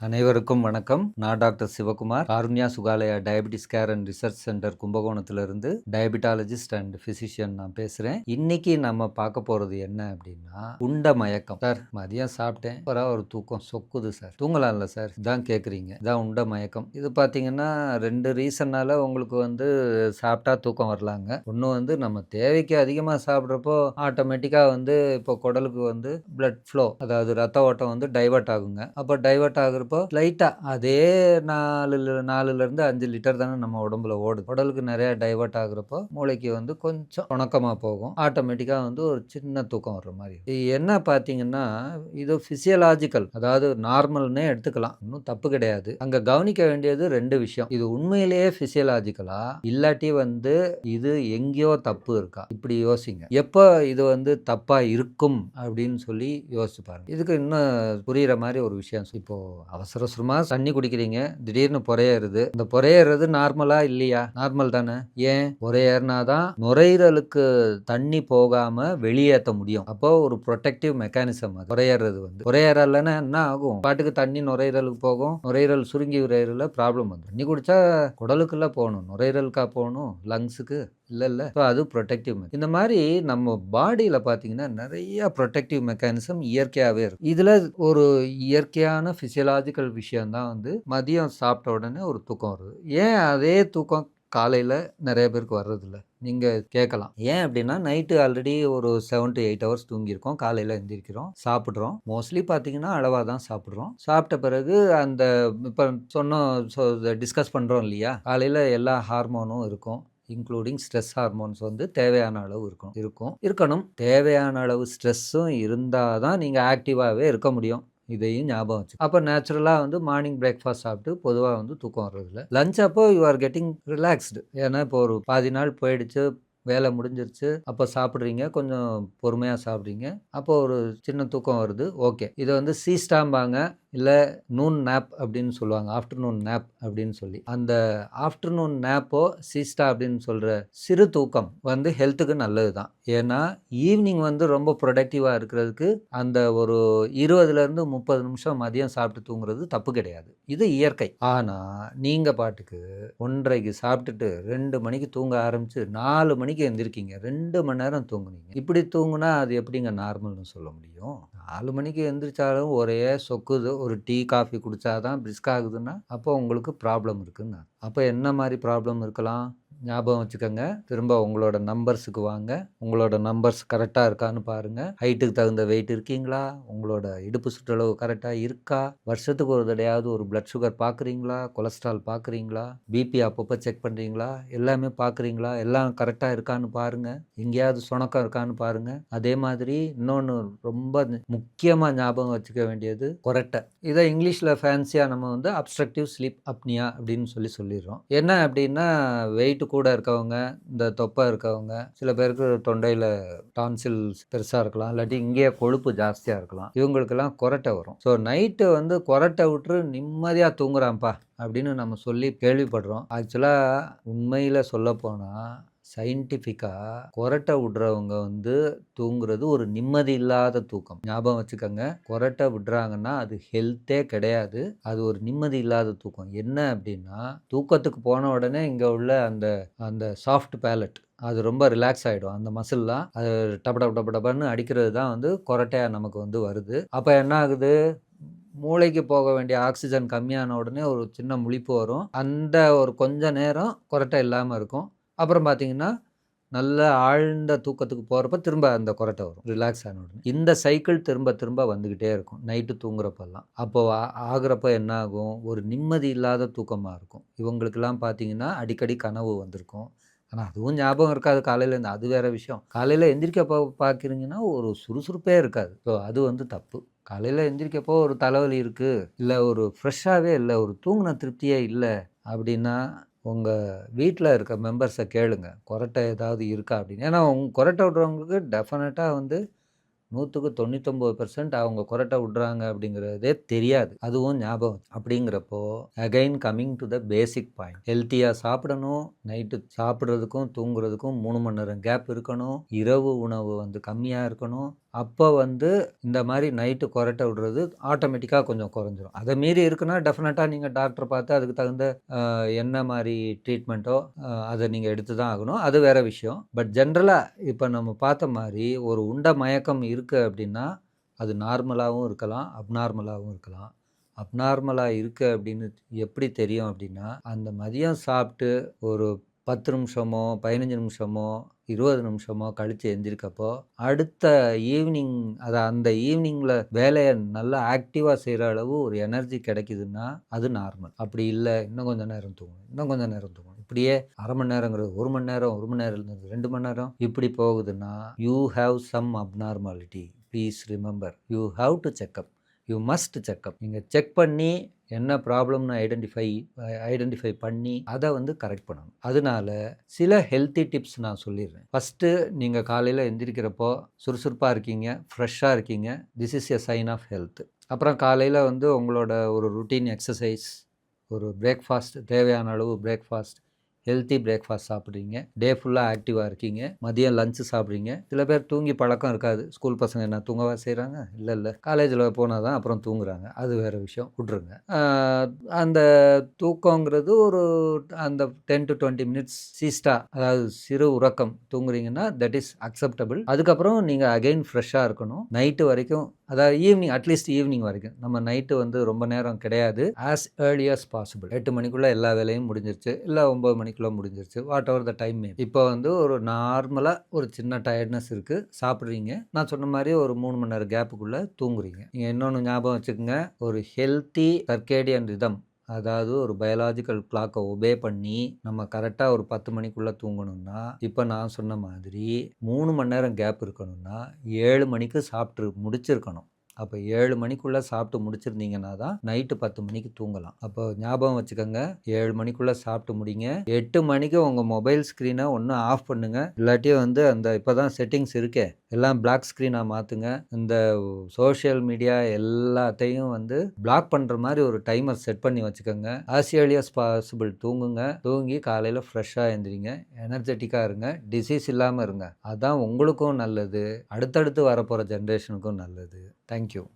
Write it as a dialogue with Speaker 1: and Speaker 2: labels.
Speaker 1: அனைவருக்கும் வணக்கம். நான் doctor Sivakumar. Karunya Sukalaya diabetes care and research centre கும்பகோணத்திலிருந்து diabetologist and physician நான் பேசுகிறேன் இன்னைக்கு நம்ம பார்க்க போகிறது என்ன அப்படின்னா உண்ட மயக்கம். சார் மதியம் சாப்பிட்டேன். அப்புறம் ஒரு தூக்கம் சொக்குது சார். தூங்கலாம்ல சார்? இதான் கேட்குறீங்க இதான் உண்ட மயக்கம். இது பார்த்தீங்கன்னா ரெண்டு ரீசன்னால உங்களுக்கு வந்து சாப்பிட்டா தூக்கம் வரலாங்க. ஒன்று வந்து நம்ம தேவைக்கு அதிகமாக சாப்பிட்றப்போ ஆட்டோமேட்டிக்காக வந்து இப்போ குடலுக்கு வந்து பிளட் ஃப்ளோ அதாவது ரத்த ஓட்டம் வந்து டைவர்ட் ஆகுங்க. அப்போ டைவர்ட் ஆகுறப்போ லைட்டாக அதே நாலு நாலுலேருந்து அஞ்சு லிட்டர் தானே நம்ம உடம்புல ஓடுது. உடலுக்கு நிறையா டைவர்ட் ஆகுறப்போ மூளைக்கு வந்து கொஞ்சம் உணக்கமாக போகும். ஆட்டோமேட்டிக்காக வந்து ஒரு சின்ன தூக்கம் வர்ற மாதிரி. இது என்ன பார்த்தீங்கன்னா இது ஃபிசியலாஜிக்கல் அதாவது நார்மல்னே எடுத்துக்கலாம். இன்னும் தப்பு கிடையாது. அங்கே கவனிக்க வேண்டியது ரெண்டு விஷயம். இது உண்மையிலேயே ஃபிசியலாஜிக்கலா இல்லாட்டி வந்து இது எங்கேயோ தப்பு இருக்கா? இப்படி யோசிங்க. எப்போ இது வந்து தப்பாக இருக்கும் அப்படின்னு சொல்லி யோசிச்சு பாருங்க. இதுக்கு இன்னும் புரிகிற மாதிரி ஒரு விஷயம். இப்போ அவசர அவசரமா தண்ணி குடிக்கிறீங்க. திடீர்னு புறையேறுது இந்த புறையேறது நார்மலா இல்லையா? நார்மல் தானே. ஏன்? புறையேறினாதான் நுரையீரலுக்கு தண்ணி போகாம வெளியேற்ற முடியும். அப்போ ஒரு ப்ரொடெக்டிவ் மெக்கானிசம் அது. புறையேறது வந்து. புறையேறலன்னா என்ன ஆகும்? பாட்டுக்கு தண்ணி நுரையீரலுக்கு போகும். நுரையீரல் சுருங்கி உரையீரல ப்ராப்ளம் வந்து தண்ணி குடிச்சா குடலுக்குள்ள போகணும். நுரையீரலுக்கா போகணும்? லங்ஸுக்கு இல்லை இல்லை. ஸோ அது ப்ரொடெக்டிவ் இந்த மாதிரி நம்ம பாடியில் பார்த்தீங்கன்னா நிறைய ப்ரொடெக்டிவ் மெக்கானிசம் இயற்கையாகவே இருக்கும். இதில் ஒரு இயற்கையான ஃபிசியலாஜிக்கல் விஷயந்தான் வந்து மதியம் சாப்பிட்ட உடனே ஒரு தூக்கம் வருது. ஏன் அதே தூக்கம் காலையில் நிறைய பேருக்கு வர்றதில்ல? நீங்கள் கேட்கலாம். ஏன் அப்படின்னா நைட்டு ஆல்ரெடி ஒரு செவன் டு எயிட் ஹவர்ஸ் தூங்கியிருக்கோம். காலையில் எழுந்திருக்கிறோம் சாப்பிட்றோம். மோஸ்ட்லி பார்த்தீங்கன்னா அளவாக தான் சாப்பிட்றோம். சாப்பிட்ட பிறகு அந்த இப்போ சொன்னோம் ஸோ டிஸ்கஸ் பண்ணுறோம் இல்லையா? காலையில் எல்லா ஹார்மோனும் இருக்கும். இன்க்ளூடிங் ஸ்ட்ரெஸ் ஹார்மோன்ஸ் வந்து தேவையான அளவு இருக்கும் இருக்கும். இருக்கணும். தேவையான அளவு ஸ்ட்ரெஸ்ஸும் இருந்தால் தான் நீங்கள் ஆக்டிவாகவே இருக்க முடியும். இதையும் ஞாபகம் வச்சு அப்போ நேச்சுரலாக வந்து மார்னிங் பிரேக்ஃபாஸ்ட் சாப்பிட்டு பொதுவாக வந்து தூக்கம் வர்றதில்ல. லஞ்ச் அப்போ யூ ஆர் கெட்டிங் ரிலாக்ஸ்டு ஏன்னா இப்போ ஒரு பாதி நாள் போயிடுச்சு வேலை முடிஞ்சிருச்சு அப்போ சாப்பிட்றீங்க கொஞ்சம் பொறுமையாக சாப்பிட்றீங்க. அப்போ ஒரு சின்ன தூக்கம் வருது ஓகே இதை வந்து சீஸ்டாம்பாங்க இல்லை நூன் நேப் அப்படின்னு சொல்லுவாங்க. ஆஃப்டர்நூன் நேப் அப்படின்னு சொல்லி. அந்த ஆஃப்டர்நூன் நேப்போ சீஸ்டா அப்படின்னு சொல்கிற சிறு தூக்கம் வந்து ஹெல்த்துக்கு நல்லது தான் ஏன்னா ஈவினிங் வந்து ரொம்ப ப்ரொடக்டிவாக இருக்கிறதுக்கு அந்த ஒரு இருபதுலேருந்து முப்பது நிமிஷம் மதியம் சாப்பிட்டு தூங்குறது தப்பு கிடையாது. இது இயற்கை. ஆனால் நீங்கள் பாட்டுக்கு ஒன்றரைக்கு சாப்பிட்டுட்டு ரெண்டு மணிக்கு தூங்க ஆரம்பித்து நாலு மணிக்கு எழுந்திருக்கீங்க ரெண்டு மணி நேரம் தூங்குனீங்க. இப்படி தூங்குனா அது எப்படிங்க நார்மல்னு சொல்ல முடியும்? நாலு மணிக்கு எந்திரிச்சாலும் ஒரே சொக்குது ஒரு டீ காஃபி குடித்தாதான் பிரிஸ்க் ஆகுதுன்னா அப்போ உங்களுக்கு ப்ராப்ளம் இருக்குன்னு அப்போ என்ன மாதிரி ப்ராப்ளம் இருக்கலாம்? ஞாபகம் வச்சுக்கோங்க. திரும்ப உங்களோட நம்பர்ஸுக்கு வாங்க. உங்களோட நம்பர்ஸ் கரெக்டாக இருக்கான்னு பாருங்கள் ஹைட்டுக்கு தகுந்த வெயிட் இருக்கீங்களா? உங்களோட இடுப்பு சுற்றளவு கரெக்டாக இருக்கா? வருஷத்துக்கு ஒரு தடையாவது ஒரு பிளட் சுகர் பார்க்குறீங்களா கொலஸ்ட்ரால் பார்க்குறீங்களா பிபி அப்பப்போ செக் பண்ணுறீங்களா எல்லாமே பார்க்குறீங்களா எல்லாம் கரெக்டாக இருக்கான்னு பாருங்கள் எங்கேயாவது சுணக்கம் இருக்கான்னு பாருங்கள் அதே மாதிரி இன்னொன்று ரொம்ப முக்கியமாக ஞாபகம் வச்சுக்க வேண்டியது கொரட்டை. இதை இங்கிலீஷில் ஃபேன்சியாக நம்ம வந்து அப்ஸ்ட்ரக்டிவ் ஸ்லீப் அப்னியா அப்படின்னு சொல்லி சொல்லிடுறோம். என்ன அப்படின்னா வெயிட் கூட இருக்கவங்க இந்த தொப்பை இருக்கவங்க சில பேருக்கு தொண்டையில் டான்சில்ஸ் பெருசாக இருக்கலாம் இல்லாட்டி இங்கேயே கொழுப்பு ஜாஸ்தியாக இருக்கலாம். இவங்களுக்கெல்லாம் கொரட்டை வரும். ஸோ நைட்டு வந்து கொரட்டை விட்டுரு நிம்மதியாக தூங்குறான்ப்பா அப்படின்னு நம்ம சொல்லி கேள்விப்படுறோம். ஆக்சுவலாக உண்மையில் சொல்ல போனால் சயின்டிஃபிக்காக கொரட்டை விடுறவங்க வந்து தூங்குறது ஒரு நிம்மதி இல்லாத தூக்கம். ஞாபகம் வச்சுக்கோங்க. கொரட்டை விடுறாங்கன்னா அது ஹெல்த்தே கிடையாது. அது ஒரு நிம்மதி இல்லாத தூக்கம். என்ன அப்படின்னா தூக்கத்துக்கு போன உடனே இங்கே உள்ள அந்த அந்த சாஃப்ட் பேலட் அது ரொம்ப ரிலாக்ஸ் ஆகிடும் அந்த மசில்லாம் அது டப டப டப டபன்னு அடிக்கிறது தான் வந்து கொரட்டையாக நமக்கு வந்து வருது. அப்போ என்ன ஆகுது? மூளைக்கு போக வேண்டிய ஆக்சிஜன் கம்மியான உடனே ஒரு சின்ன முழிப்பு வரும். அந்த ஒரு கொஞ்ச நேரம் கொரட்டை இல்லாமல் இருக்கும். அப்புறம் பார்த்தீங்கன்னா நல்ல ஆழ்ந்த தூக்கத்துக்கு போகிறப்ப திரும்ப அந்த கொரட்டை வரும். ரிலாக்ஸ் ஆன உடனே. இந்த சைக்கிள் திரும்ப திரும்ப வந்துக்கிட்டே இருக்கும். நைட்டு தூங்குறப்பெல்லாம். அப்போ ஆகிறப்ப ஆகுறப்ப என்ன ஆகும் ஒரு நிம்மதி இல்லாத தூக்கமாக இருக்கும். இவங்களுக்கெல்லாம் பார்த்தீங்கன்னா அடிக்கடி கனவு வந்திருக்கும். ஆனால் அதுவும் ஞாபகம் இருக்காது. காலையில் இருந்து அது வேற விஷயம். காலையில் எந்திரிக்க பா பார்க்குறீங்கன்னா ஒரு சுறுசுறுப்பே இருக்காது. ஸோ அது வந்து தப்பு. காலையில் எந்திரிக்கப்போ ஒரு தலைவலி இருக்குது இல்லை ஒரு ஃப்ரெஷ்ஷாகவே இல்லை ஒரு தூங்கின திருப்தியே இல்லை அப்படின்னா உங்கள் வீட்டில் இருக்க மெம்பர்ஸை கேளுங்க. கொரட்டை ஏதாவது இருக்கா அப்படின்னு. ஏன்னா உங்க கொரட்டை விட்றவங்களுக்கு டெஃபினட்டாக வந்து நூற்றுக்கு தொண்ணூத்தொம்பது பெர்சன்ட் அவங்க கொரட்டை விட்றாங்க அப்படிங்கிறதே தெரியாது. அதுவும் ஞாபகம். அப்படிங்கிறப்போ again coming to the basic point ஹெல்த்தியாக சாப்பிடணும். நைட்டு சாப்பிட்றதுக்கும் தூங்குறதுக்கும் மூணு மணி நேரம் கேப் இருக்கணும். இரவு உணவு வந்து கம்மியாக இருக்கணும். அப்போ வந்து இந்த மாதிரி நைட்டு கொரட்டை விடுறது ஆட்டோமேட்டிக்காக கொஞ்சம் குறைஞ்சிரும். அதை மீறி இருக்குன்னா டெஃபினட்டாக நீங்கள் டாக்டர் பார்த்து அதுக்கு தகுந்த என்ன மாதிரி ட்ரீட்மெண்ட்டோ அதை நீங்கள் எடுத்து தான் ஆகணும். அது வேறு விஷயம். பட் ஜென்ரலாக இப்போ நம்ம பார்த்த மாதிரி ஒரு உண்ட மயக்கம் இருக்குது அப்படின்னா அது நார்மலாகவும் இருக்கலாம் அப்நார்மலாகவும் இருக்கலாம். அப்நார்மலாக இருக்குது அப்படின்னு எப்படி தெரியும் அப்படின்னா அந்த மதியம் சாப்பிட்டு ஒரு பத்து நிமிஷமோ பதினஞ்சு நிமிஷமோ இருபது நிமிஷமோ கழித்து எழுந்திருக்கப்போ அடுத்த ஈவினிங் அதை அந்த ஈவினிங்கில் வேலையை நல்லா ஆக்டிவாக செய்கிற அளவு ஒரு எனர்ஜி கிடைக்குதுன்னா அது நார்மல் அப்படி இல்லை இன்னும் கொஞ்சம் நேரம் தூங்கணும் இன்னும் கொஞ்சம் நேரம் தூங்கணும். இப்படியே அரை மணி நேரங்கிறது ஒரு மணி நேரம் ஒரு மணி நேரம் இருந்தது ரெண்டு மணி நேரம். இப்படி போகுதுன்னா you have some abnormality please remember you have to checkup you must checkup நீங்கள் செக் பண்ணி என்ன ப்ராப்ளம்னு ஐடென்டிஃபை ஐடென்டிஃபை பண்ணி அதை வந்து கரெக்ட் பண்ணணும். அதனால சில ஹெல்த்தி டிப்ஸ் நான் சொல்லிடுறேன். ஃபஸ்ட்டு நீங்கள் காலையில் எந்திரிக்கிறப்போ சுறுசுறுப்பாக இருக்கீங்க ஃப்ரெஷ்ஷாக இருக்கீங்க this is a sign of health அப்புறம் காலையில் வந்து உங்களோட ஒரு ருட்டீன் எக்ஸசைஸ் ஒரு பிரேக்ஃபாஸ்ட் தேவையான அளவு பிரேக்ஃபாஸ்ட் ஹெல்த்தி பிரேக்ஃபாஸ்ட் சாப்பிட்றீங்க. டே ஃபுல்லாக ஆக்டிவாக இருக்கீங்க. மதியம் லஞ்சு சாப்பிட்றீங்க. சில பேர் தூங்கி பழக்கம் இருக்காது. ஸ்கூல் பசங்க என்ன தூங்கவா செய்கிறாங்க இல்லை இல்லை. காலேஜில் போனால் தான் அப்புறம் தூங்குறாங்க. அது வேறு விஷயம். விட்ருங்க. அந்த தூக்கங்கிறது ஒரு அந்த ten to twenty minutes siesta அதாவது சிறு உறக்கம் தூங்குறீங்கன்னா தட் இஸ் அக்செப்டபிள் அதுக்கப்புறம் நீங்கள் அகைன் ஃப்ரெஷ்ஷாக இருக்கணும். நைட்டு வரைக்கும் அதாவது ஈவினிங் அட்லீஸ்ட் ஈவினிங் வரைக்கும். நம்ம நைட்டு வந்து ரொம்ப நேரம் கிடையாது. ஆஸ் ஏர்லி as பாசிபிள் எட்டு மணிக்குள்ளே எல்லா வேலையும் முடிஞ்சிருச்சு. இல்லை ஒம்பது மணிக்கு கிலோ முடிஞ்சிருச்சு. வாட் எவர் த டைம் இப்போ வந்து ஒரு நார்மலாக ஒரு சின்ன டயர்ட்னஸ் இருக்குது சாப்பிட்றீங்க. நான் சொன்ன மாதிரி ஒரு மூணு மணி நேரம் கேப்புக்குள்ளே தூங்குறீங்க. நீங்கள் இன்னொன்று ஞாபகம் வச்சுக்கோங்க. ஒரு ஹெல்த்தி சர்க்கேடியன் ரிதம் அதாவது ஒரு பயாலாஜிக்கல் கிளாக்கை ஒபே பண்ணி நம்ம கரெக்டாக ஒரு பத்து மணிக்குள்ளே தூங்கணும்னா இப்போ நான் சொன்ன மாதிரி மூணு மணி நேரம் கேப் இருக்கணும்னா ஏழு மணிக்கு சாப்பிட்டு முடிச்சிருக்கணும். அப்போ ஏழு மணிக்குள்ளே சாப்பிட்டு முடிச்சிருந்தீங்கன்னா தான் நைட்டு பத்து மணிக்கு தூங்கலாம். அப்போ ஞாபகம் வச்சுக்கோங்க ஏழு மணிக்குள்ளே சாப்பிட்டு முடிங்க. எட்டு மணிக்கு உங்கள் மொபைல் ஸ்க்ரீனை ஒன்று ஆஃப் பண்ணுங்க. இல்லாட்டி வந்து அந்த இப்போ தான் செட்டிங்ஸ் இருக்கே எல்லாம் பிளாக் ஸ்க்ரீனாக மாற்றுங்க இந்த சோஷியல் மீடியா எல்லாத்தையும் வந்து பிளாக் பண்ணுற மாதிரி ஒரு டைமர் செட் பண்ணி வச்சுக்கோங்க. ஆஸ் ஏர்லி பாசிபிள் தூங்குங்க. தூங்கி காலையில் ஃப்ரெஷ்ஷாக எழுந்திரிங்க எனர்ஜெட்டிக்காக இருங்க. டிசீஸ் இல்லாமல் இருங்க. அதுதான் உங்களுக்கும் நல்லது. அடுத்தடுத்து வரப்போகிற ஜென்ரேஷனுக்கும் நல்லது. Thank you Thank you.